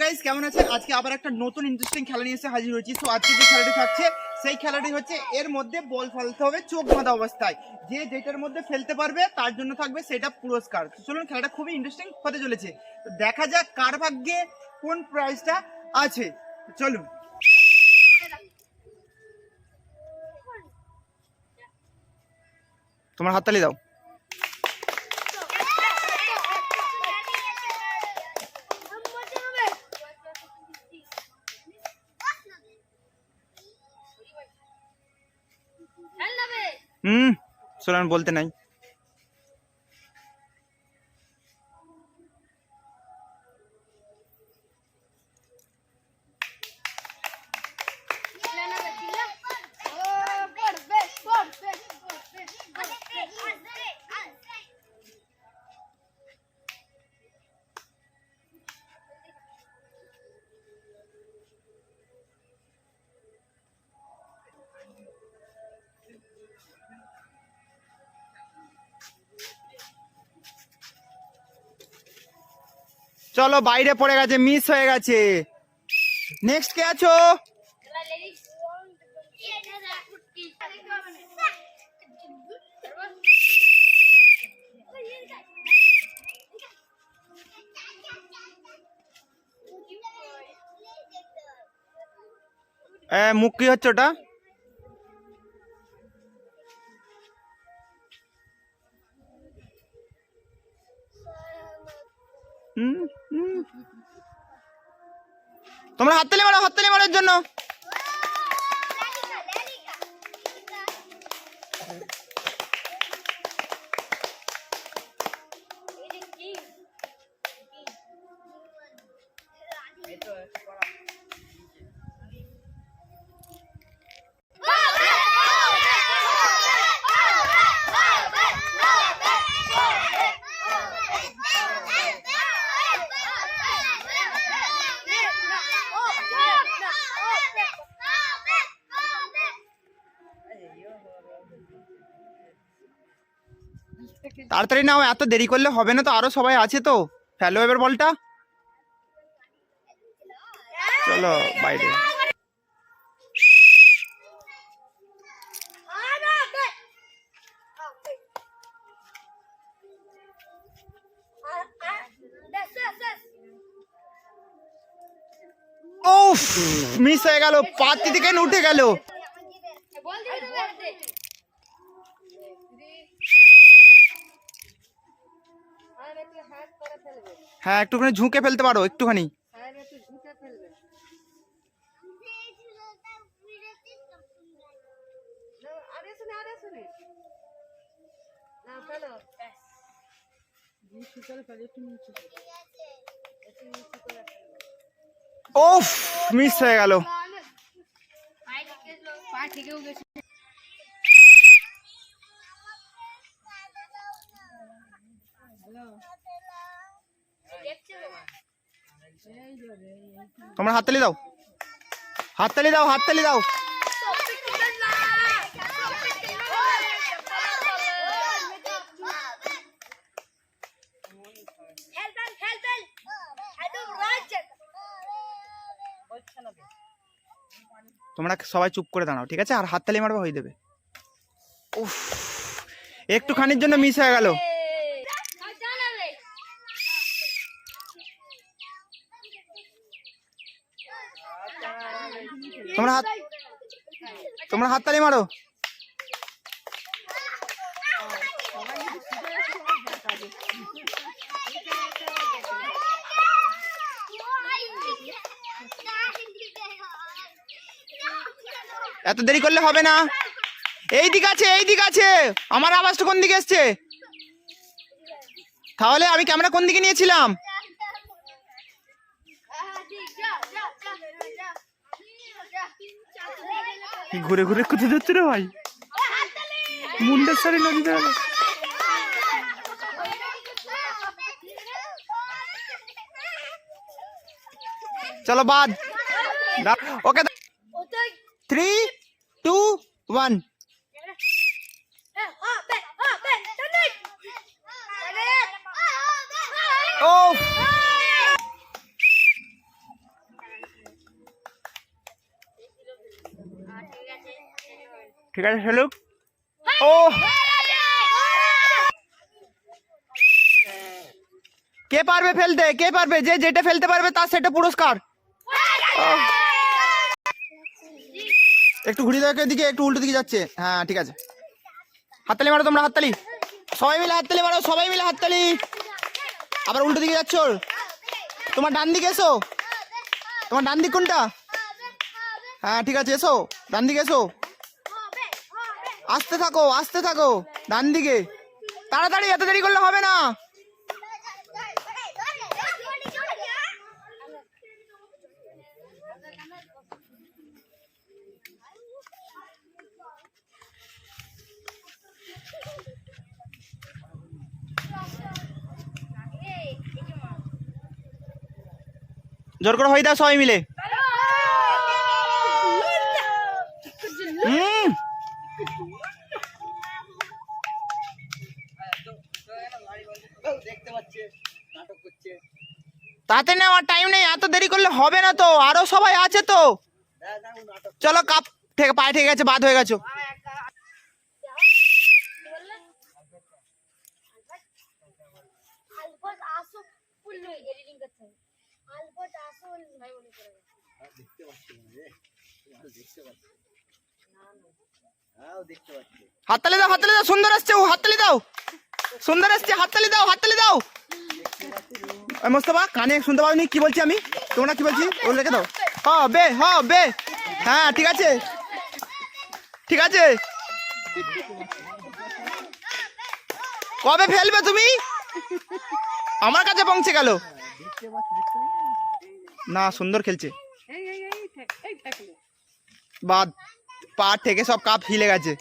Guys কেমন আছেন? আজকে আবার একটা নতুন ইন্টারেস্টিং খেলা নিয়ে এসে হাজির হয়েছি। সো আজকে যে খেলাটি থাকছে, সেই খেলাটি হচ্ছে এর মধ্যে বল ফেলতে হবে চোখ বাঁধা অবস্থায়। যে যেটার মধ্যে ফেলতে পারবে, তার জন্য থাকবে সেটা পুরস্কার। চলুন, খেলাটা খুবই ইন্টারেস্টিং হতে চলেছে। তো দেখা যাক কার ভাগ্যে কোন প্রাইজটা আছে। চলুন। তোমার হাততালি দাও। হুম চলুন বলতে নাই। চলো বাইরে পড়ে গেছে মিস হয়ে গেছে। নেক্সট কে আছো? মুখ কি হচ্ছে ওটা? হুম। তোমরা হাততালি মারো হাততালি মারার জন্য। তাড়াতাড়ি নাও, এত দেরি করলে হবে না তো, আরও সবাই আছে তো। ফেলো এবার বলটা। চলো, বাইরে। মিস হয়ে গেল পাতি থেকে উঠে গেল। হ্যাঁ একটুখানি ঝুঁকে ফেলতে পারো একটুখানি। ওফ মিস হয়ে গেল। তোমরা হাততালি দাও। হাততালি দাও হাততালি দাও। তোমরা সবাই চুপ করে দাঁড়াও, ঠিক আছে? আর হাততালি মারবে হয়ে দেবে উফ, একটুখানির জন্য মিস হয়ে গেল। তোমরা হাত তোমরা হাততালি মারো। এত দেরি করলে হবে না। এই দিক আছে, এই দিক আছে। আমার আওয়াজটা কোন দিকে এসছে? তাহলে আমি ক্যামেরা কোন দিকে নিয়েছিলাম? ঘুরে ঘুরে কোথায় যাচ্ছে রে ভাই মুন্ডের সারি নদীতে গেল। চলো বাদ ওকে থ্রি টু ওয়ান ও ঠিক আছে ফেলুক ও! কে পারবে ফেলতে? কে পারবে? যে যেটা ফেলতে পারবে তার সেটা পুরস্কার। একটু ঘুরিয়ে দেখো এদিকে একটু উল্টো দিকে যাচ্ছে। হ্যাঁ ঠিক আছে। হাততালি মারো তোমরা হাততালি। সবাই মিলে হাততালি মারো সবাই মিলে হাততালি। আবার উল্টো দিকে যাচ্ছ? তোমার ডান দিকে এসো। তোমার ডান দিক কোনটা? হ্যাঁ ঠিক আছে এসো। ডান দিকে এসো। আসতে থাকো আসতে থাকো। ডান দিকে। তাড়াতাড়ি, এত দেরি করলে হবে না। জোর করে হয়ে দাও সবাই মিলে। তাতে নেওয়ার টাইম নেই, এত দেরি করলে হবে না তো, আরও সবাই আছে তো। চলো কাপ থেকে পায়ে ঠিক আছে বাদ হয়ে গেছো। হাততালি দাও হাততালি দাও, সুন্দর আসছে ও, হাততালি দাও। সুন্দর আসছে, হাততালি দাও হাততালি দাও। মোস্তফা কানে শুনতে পাওনি কি বলছি আমি তোমরা কি বলছি ওগুলো রেখে দাও হ বে হ বে হ্যাঁ ঠিক আছে ঠিক আছে কবে ফেলবে তুমি আমার কাছে পৌঁছে গেল না সুন্দর খেলছে বাদ পা থেকে সব কাপ হিলে গেছে